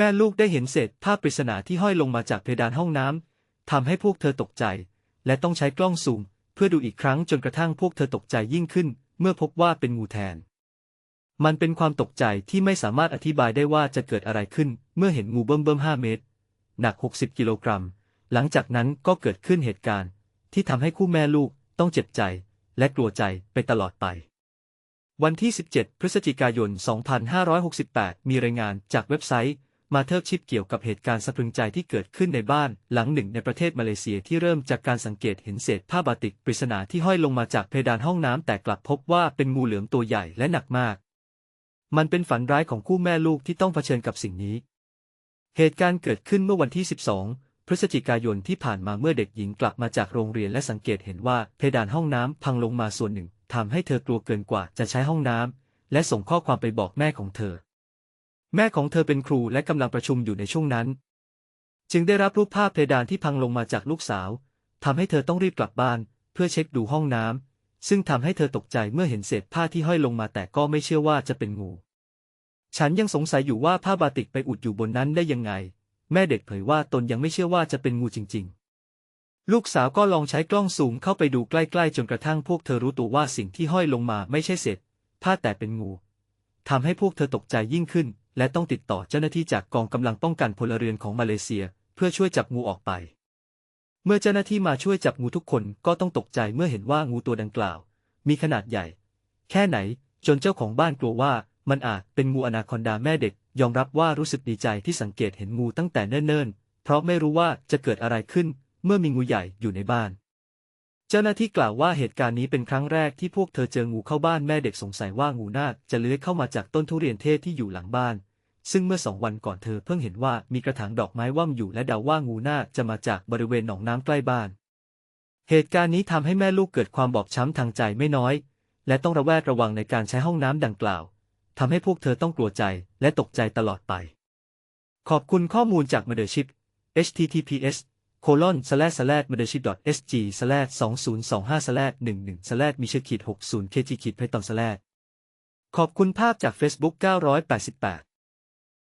แม่ลูกได้เห็นเศษผ้าปริศนาที่ห้อยลงมาจากเพดานห้องน้ำทำให้พวกเธอตกใจ และต้องใช้กล้องซูม เพื่อดูอีกครั้งจนกระทั่งพวกเธอตกใจยิ่งขึ้น เมื่อพบว่าเป็นงูแทน มันเป็นความตกใจที่ไม่สามารถอธิบายได้ว่าจะเกิดอะไรขึ้น เมื่อเห็นงูเบิ่มเบิ่มห้าเมตร หนัก 60 กิโลกรัม หลังจากนั้นก็เกิดขึ้นเหตุการณ์ ที่ทำให้คู่แม่ลูกต้องเจ็บใจ และกลัวใจไปตลอดไปวันที่ 17 พฤศจิกายน 2568 มีรายงานจากเว็บไซต์ มาเทอร์ชิปเกี่ยวกับเหตุการณ์สะพรึงใจที่เกิดขึ้นในบ้านหลังหนึ่งในประเทศมาเลเซียที่เริ่มจากการสังเกตเห็นเศษผ้าบาติกปริศนาที่ห้อยลงมาจากเพดานห้องน้ำแต่กลับพบว่าเป็นงูเหลือมตัวใหญ่และหนักมาก มันเป็นฝันร้ายของคู่แม่ลูกที่ต้องเผชิญกับสิ่งนี้ เหตุการณ์เกิดขึ้นเมื่อวันที่ 12พฤศจิกายนที่ผ่านมาเมื่อเด็กหญิงกลับมาจากโรงเรียนและสังเกตเห็นว่าเพดานห้องน้ำพังลงมาส่วนหนึ่งทำให้เธอกลัวเกินกว่าจะใช้ห้องน้ำและส่งข้อความไปบอกแม่ของเธอ แม่ของเธอเป็นครูและกำลังประชุมอยู่ในช่วงนั้น จึงได้รับรูปภาพเพดานที่พังลงมาจากลูกสาวทำให้เธอต้องรีบกลับบ้าน เพื่อเช็คดูห้องน้ำซึ่งทำให้เธอตกใจเมื่อเห็นเศษผ้าที่ห้อยลงมาแต่ก็ไม่เชื่อว่าจะเป็นงู ฉันยังสงสัยอยู่ว่าผ้าบาติกไปอุดอยู่บนนั้นได้ยังไง แม่เด็กเผยว่าตนยังไม่เชื่อว่าจะเป็นงูจริง ๆ ลูกสาวก็ลองใช้กล้องซูมเข้าไปดูใกล้ๆ จนกระทั่งพวกเธอรู้ตัวว่าสิ่งที่ห้อยลงมาไม่ใช่เศษผ้าแต่เป็นงูทำให้พวกเธอตกใจยิ่งขึ้น และต้องติดต่อเจ้าหน้าที่จากกองกำลังป้องกันพลเรือนของมาเลเซีย เพื่อช่วยจับงูออกไป เมื่อเจ้าหน้าที่มาช่วยจับงูทุกคนก็ต้องตกใจเมื่อเห็นว่างูตัวดังกล่าว มีขนาดใหญ่ แค่ไหนจนเจ้าของบ้านกลัวว่ามันอาจเป็นงูอนาคอนดาแม่เด็ก ยอมรับว่ารู้สึกดีใจที่สังเกตเห็นงูตั้งแต่เนิ่นๆ เพราะไม่รู้ว่าจะเกิดอะไรขึ้นเมื่อมีงูใหญ่อยู่ในบ้าน เจ้าหน้าที่กล่าวว่าเหตุการณ์นี้เป็นครั้งแรกที่พวกเธอเจองูเข้าบ้านแม่เด็กสงสัยว่างูน่าจะเลื้อยเข้ามาจากต้นทุเรียนเทศที่อยู่หลังบ้าน ซึ่งเมื่อสองวันก่อนเธอเพิ่งเห็นว่ามีกระถางดอกไม้ว่ำอยู่และเดาว่างูน่าจะมาจากบริเวณหนองน้ำใกล้บ้าน เหตุการณ์นี้ทำให้แม่ลูกเกิดความบอบช้ำทางใจไม่น้อย และต้องระแวดระวังในการใช้ห้องน้ำดังกล่าวทำให้พวกเธอต้องกลัวใจและตกใจตลอดไป ขอบคุณข้อมูลจาก Mothership https colon slash slash mothership sg slash 2025 slash 11 slash มีเชื้อขีด60 kg ขีด python slash ขอบคุณภาพจาก Facebook 988